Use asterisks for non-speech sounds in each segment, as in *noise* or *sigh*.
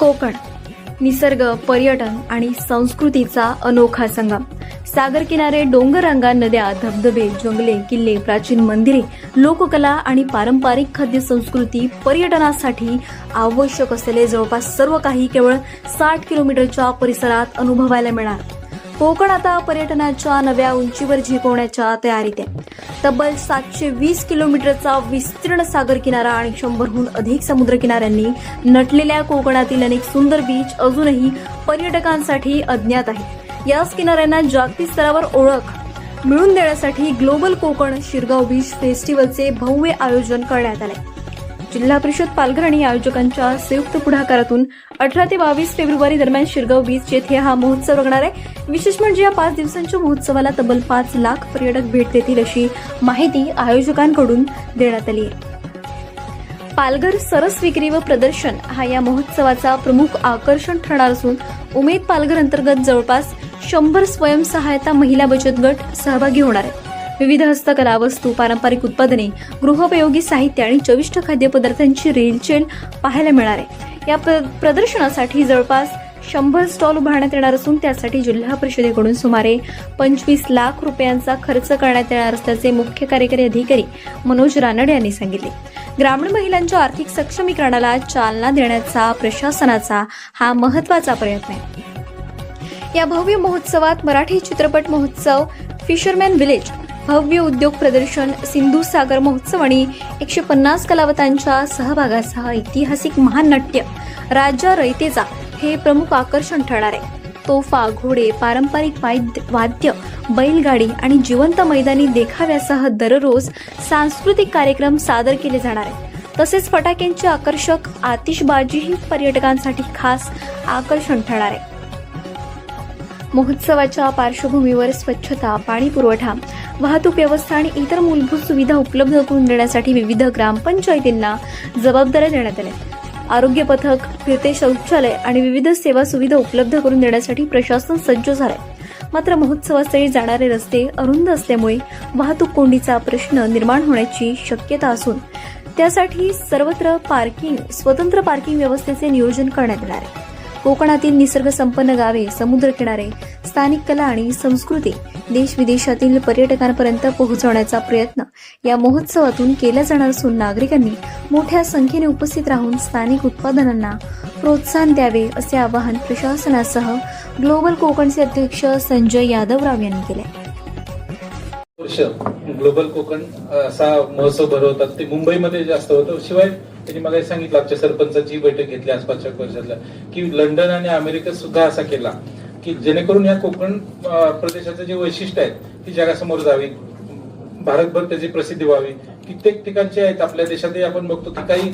कोकण निसर्ग पर्यटन आणि संस्कृतीचा अनोखा संगम. सागर किनारे डोंगररांगा नद्या धबधबे जंगले किल्ले प्राचीन मंदिरे लोककला आणि पारंपरिक खाद्य संस्कृती पर्यटनासाठी आवश्यक असलेले जवळपास सर्व काही केवळ साठ किलोमीटरच्या परिसरात अनुभवायला मिळणार. कोकण आता पर्यटनाच्या नव्या उंचीवर झेपवण्याच्या तयारीत आहे. तब्बल सातशे वीस किलोमीटरचा विस्तीर्ण सागर किनारा आणि शंभरहून अधिक समुद्र किनाऱ्यांनी नटलेल्या कोकणातील अनेक सुंदर बीच अजूनही पर्यटकांसाठी अज्ञात आहेत. याच किनाऱ्यांना जागतिक स्तरावर ओळख मिळवून देण्यासाठी ग्लोबल कोकण शिरगाव बीच फेस्टिवलचे भव्य आयोजन करण्यात आले जिल्हा परिषद पालघर आणि आयोजकांच्या संयुक्त पुढाकारातून अठरा ते बावीस फेब्रुवारी दरम्यान शिरगाव बीच येथे हा महोत्सव रंगणार आहे. विशेष म्हणजे या पाच दिवसांच्या महोत्सवाला तब्बल पाच लाख पर्यटक भेट देतील अशी माहिती आयोजकांकडून देण्यात आली आहे. पालघर सरस विक्री व प्रदर्शन हा या महोत्सवाचा प्रमुख आकर्षण ठरणार असून उमेद पालघर अंतर्गत जवळपास शंभर स्वयंसहायता महिला बचत गट सहभागी होणार आहेत. विविध हस्तकला वस्तू पारंपरिक उत्पादने गृहोपयोगी साहित्य आणि चविष्ट खाद्यपदार्थांची रेलचेल पाहायला मिळणार आहे या प्र- प्रदर्शनासाठी जवळपास शंभर स्टॉल उभारण्यात येणार असून त्यासाठी जिल्हा परिषदेकडून सुमारे पंचवीस लाख रुपयांचा खर्च करण्यात येणार असल्याचे मुख्य कार्यकारी अधिकारी मनोज रानडे यांनी सांगितले. ग्रामीण महिलांच्या आर्थिक सक्षमीकरणाला चालना देण्याचा प्रशासनाचा हा महत्त्वाचा प्रयत्न आहे. या भव्य महोत्सवात मराठी चित्रपट महोत्सव फिशरमॅन विलेज भव्य उद्योग प्रदर्शन सिंधू सागर महोत्सव आणि एकशे पन्नास कलावतांच्या सहभागासह ऐतिहासिक महानाट्य राजा रयतेचा हे प्रमुख आकर्षण ठरणार आहे. तोफा घोडे पारंपरिक वाद्य वाद्य बैलगाडी आणि जिवंत मैदानी देखाव्यासह दररोज सांस्कृतिक कार्यक्रम सादर केले जाणार आहेत. तसेच फटाक्यांची आकर्षक आतिषबाजीही पर्यटकांसाठी खास आकर्षण ठरणार आहे. महोत्सवाच्या पार्श्वभूमीवर स्वच्छता पाणी पुरवठा वाहतूक व्यवस्था आणि इतर मूलभूत सुविधा उपलब्ध करून देण्यासाठी विविध ग्रामपंचायतींना जबाबदाऱ्या देण्यात आल्या. आरोग्य पथक फिरते शौचालय आणि विविध सेवा सुविधा उपलब्ध करून देण्यासाठी प्रशासन सज्ज झालंय. मात्र महोत्सवास्थळी जाणारे रस्ते अरुंद असल्यामुळे वाहतूक कोंडीचा प्रश्न निर्माण होण्याची शक्यता असून त्यासाठी सर्वत्र पार्किंग स्वतंत्र पार्किंग व्यवस्थेचे नियोजन करण्यात येणार आहे. कोकणातील निसर्गसंपन्न गावे समुद्रकिनारे स्थानिक कला आणि संस्कृती देश विदेशातील पर्यटकांपर्यंत पोहोचवण्याचा प्रयत्न या महोत्सवातून केला जाणार असून नागरिकांनी मोठ्या संख्येने उपस्थित राहून स्थानिक उत्पादनांना प्रोत्साहन द्यावे असे आवाहन प्रशासनासह ग्लोबल कोकणचे अध्यक्ष संजय यादवराव यांनी केले. वर्ष ग्लोबल कोकण असा महोत्सव भरवतात. ते मुंबईमध्ये जास्त होतं. शिवाय त्यांनी मला सांगितलं आमच्या सरपंचाची बैठक घेतली आसपासच्या वर्षातल्या की लंडन आणि अमेरिकेत सुद्धा असा केला की जेणेकरून या कोकण प्रदेशाचं जे वैशिष्ट्य आहे ती जगासमोर जावी भारतभर त्याची प्रसिद्धी व्हावी. कित्येक ठिकाणचे आहेत आपल्या देशातही आपण बघतो की काही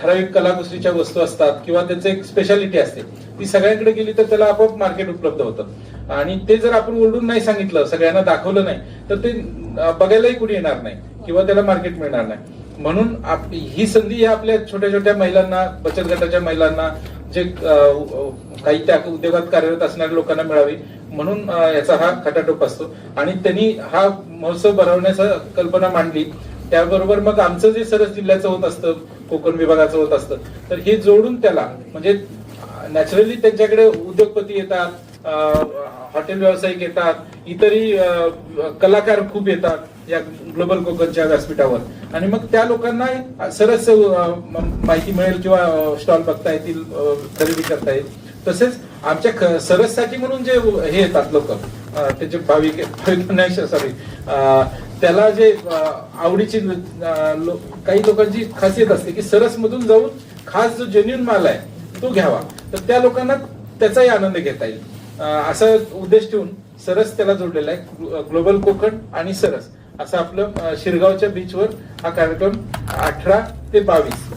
ठराविक कलाकुसरीच्या वस्तू असतात किंवा त्याचं एक स्पेशालिटी असते. ती सगळ्यांकडे गेली तर त्याला आपोआप मार्केट उपलब्ध होतं. आणि ते जर आपण ओरडून नाही सांगितलं सगळ्यांना दाखवलं नाही तर ते बघायलाही कुणी येणार नाही किंवा त्याला मार्केट मिळणार नाही. म्हणून आप- ही संधी ही आपल्या छोट्या छोट्या महिलांना बचत गटाच्या महिलांना जे काही त्या उद्योगात कार्यरत असणाऱ्या लोकांना मिळावी. म्हणून याचा हा खटाटोप असतो. आणि त्यांनी हा महोत्सव भरवण्याचा कल्पना मांडली. त्याबरोबर मग आमचं जे सरस जिल्ह्याचं होत असतं कोकण विभागाचं होत असतं तर हे जोडून त्याला म्हणजे नॅचरली त्यांच्याकडे उद्योगपती येतात हॉटेल व्यावसायिक येतात इतरही कलाकार खूप येतात. या ग्लोबल कोकणच्या व्यासपीठावर. आणि मग त्या लोकांना सरस माहिती मिळेल किंवा स्टॉल बघता येतील खरेदी करता येईल. तसेच आमच्या सरससाठी म्हणून जे हे येतात लोक त्याचे भाविक सॉरी *laughs* त्याला जे आवडीची काही लोकांची खासियत असते की सरस मधून जाऊन खास जो जेन्युन माल आहे तो घ्यावा. तर त्या लोकांना त्याचाही आनंद घेता येईल. असा उद्देश ठेवून सरस त्याला जोडलेला आहे ग्लोबल कोकण आणि सरस. असं आपलं शिरगावच्या बीचवर हा कार्यक्रम अठरा ते बावीस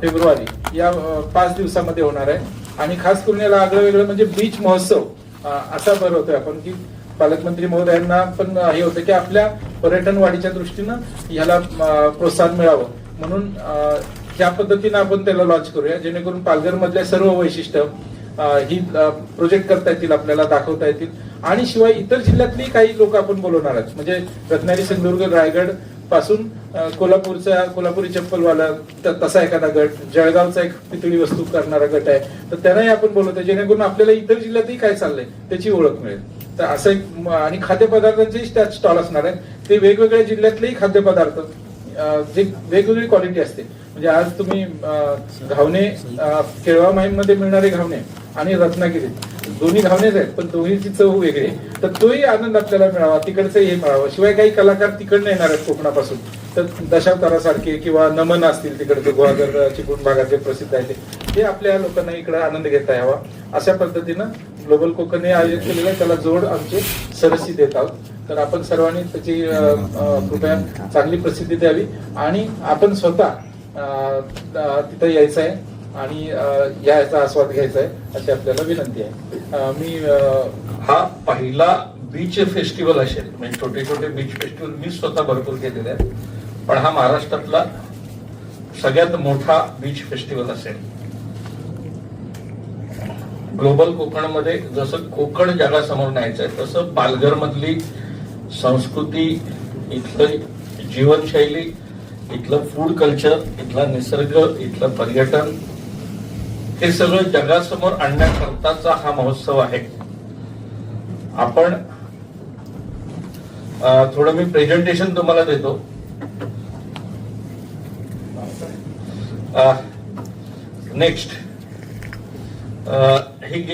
फेब्रुवारी या पाच दिवसामध्ये होणार आहे. आणि खास करून याला आगळं वेगळं म्हणजे बीच महोत्सव अं, असा भरवतोय आपण की पालकमंत्री महोदयांना पण हे होतं की आपल्या पर्यटन वाढीच्या दृष्टीनं ह्याला प्रोत्साहन मिळावं. म्हणून ज्या पद्धतीनं आपण त्याला लॉन्च करूया जेणेकरून पालघरमधल्या सर्व वैशिष्ट्य ही प्रोजेक्ट करता येतील आपल्याला दाखवता येतील. आणि शिवाय इतर जिल्ह्यातली काही लोक आपण बोलवणार आहोत म्हणजे रत्नागिरी सिंधुदुर्ग रायगडपासून कोल्हापूरचा कोल्हापुरी चप्पलवाला तसा एखादा गट जळगावचा एक पितळी वस्तू करणारा गट आहे तर त्यांनाही आपण बोलवतो जेणेकरून आपल्याला इतर जिल्ह्यातही काय चाललंय त्याची ओळख मिळेल. तर असं एक आणि खाद्यपदार्थांचेही त्यात स्टॉल असणार आहेत. ते वेगवेगळ्या जिल्ह्यातलेही खाद्यपदार्थ जे वेगवेगळी क्वालिटी असते म्हणजे आज तुम्ही घावणे केळवा माहीममध्ये मिळणारे घावणे आणि रत्नागिरी दोन्ही घावणेच आहेत पण दोन्हीची चव वेगळी. आहे. तर तोही आनंद आपल्याला मिळावा तिकडचं हे मिळावं. शिवाय काही कलाकार तिकडनं येणार आहेत कोकणापासून. तर दशावतारासारखे किंवा नमन असतील तिकडचे गुहागर चिपळूण भागातले प्रसिद्ध आहेत ते. आपल्या लोकांना इकडे आनंद घेता यावा. अशा पद्धतीनं ग्लोबल कोकण हे आयोजित केलेलं आहे. त्याला जोड आमचे सरसी देत आहोत. तर आपण सर्वांनी त्याची कृपया चांगली प्रसिद्धी द्यावी. आणि आपण स्वतः तिथं यायचं आहे आणि या याचा आस्वाद घ्यायचा आहे अशी आपल्याला विनंती आहे. मी हा पहिला बीच फेस्टिवल असेल म्हणजे छोटे छोटे बीच फेस्टिवल मी स्वतः भरपूर केलेले आहेत पण हा महाराष्ट्रातला सगळ्यात मोठा बीच फेस्टिवल असेल. ग्लोबल कोकणमध्ये जसं कोकण जगासमोर न्यायचं आहे तसं पालघर मधली संस्कृती इथलं जीवनशैली इथलं फूड कल्चर इथला निसर्ग इथलं पर्यटन हे सगळं जगासमोर आणण्याकरताचा हा महोत्सव आहे. आपण थोडं मी प्रेझेंटेशन तुम्हाला देतो. नेक्स्ट ही